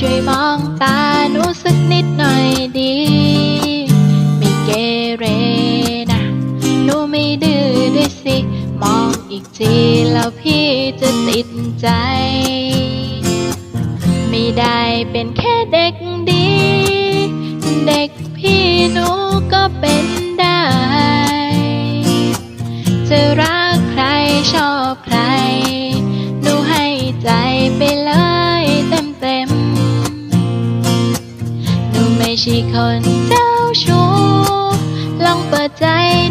ช่วยมองตาหนูสักนิดหน่อยดี ไม่เกเรนะหนูไม่ดื้อด้วยสิ มองอีกทีแล้วพี่จะติดใจ ไม่ได้เป็นแค่เด็กดี เด็กพี่หนูก็เป็นได้ จะรักใครชอบใคร หนูให้ใจไปเลย นูไม่คนเจ้าชู้ลองเปิดใจ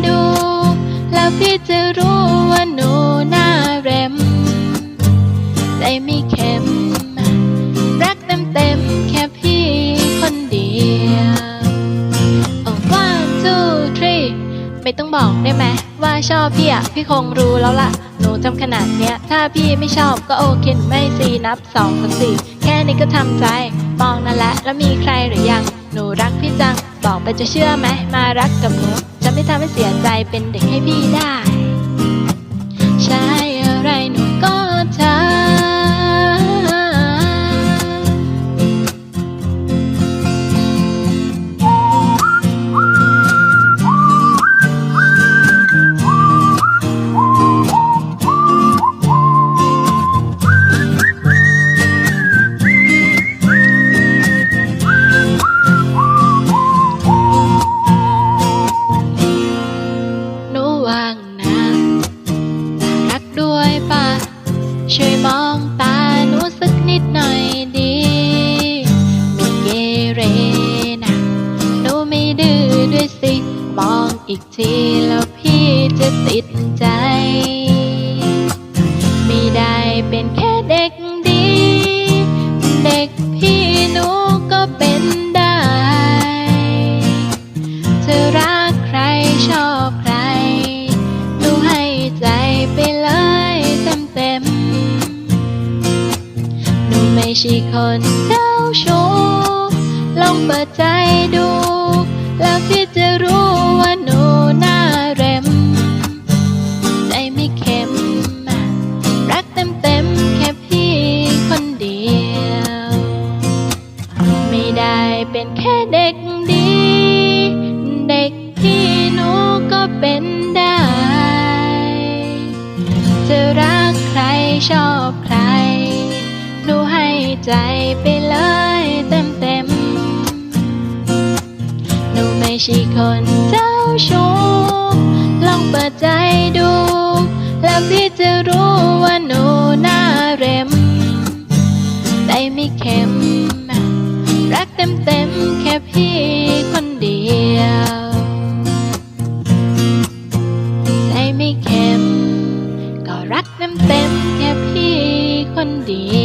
ดู แล้วพี่จะรู้ว่าหนูน่าเร็ม ใจไม่เข็มรักเต็มเต็มๆแค่พี่คนเดียว oh one two three ไม่ต้องบอกได้ไหมว่าชอบพี่อะพี่คงรู้แล้วล่ะ หนูทำขนาดเนี้ย ถ้าพี่ไม่ชอบก็โอเคหนูไม่ซีนับสองสามสี่แค่นี้ก็ทำใจมองนั่นแหละ แล้วมีใครหรือยัง หนูรักพี่จัง บอกไปจะเชื่อไหม มารักกับหนู จะไม่ทำให้เสียใจเป็นเด็กให้พี่ได้ ช่วยมองตาหนูสักนิดหน่อยดีไม่เกเรนะหนูไม่ดื้อด้วยสิ มองอีกทีแล้วพี่จะติดใจ ไม่ได้เป็นแค่เด็ก นูไม่ใช่คนเจ้าชู้ลองเปิดใจดู แล้วพี่จะรู้ว่าหนูน่าเร็ม ใจไม่เข็มรักเต็มเต็มๆแค่พี่คนเดียว ไม่ได้เป็นแค่เด็กดี เด็กที่หนูก็เป็นได้ จะรักใครชอบใครหนูให้ ใจไปเลยเต็มเต็มหนูไม่ใช่คนเจ้าชู้ลองเปิดใจดู แล้วพี่จะรู้ว่าหนูน่าเร็มใจไม่เข็ม รักเต็มเต็มแค่พี่คนเดียวใจไม่เข็ม ก็รักเต็มเต็มแค่พี่คนเดียว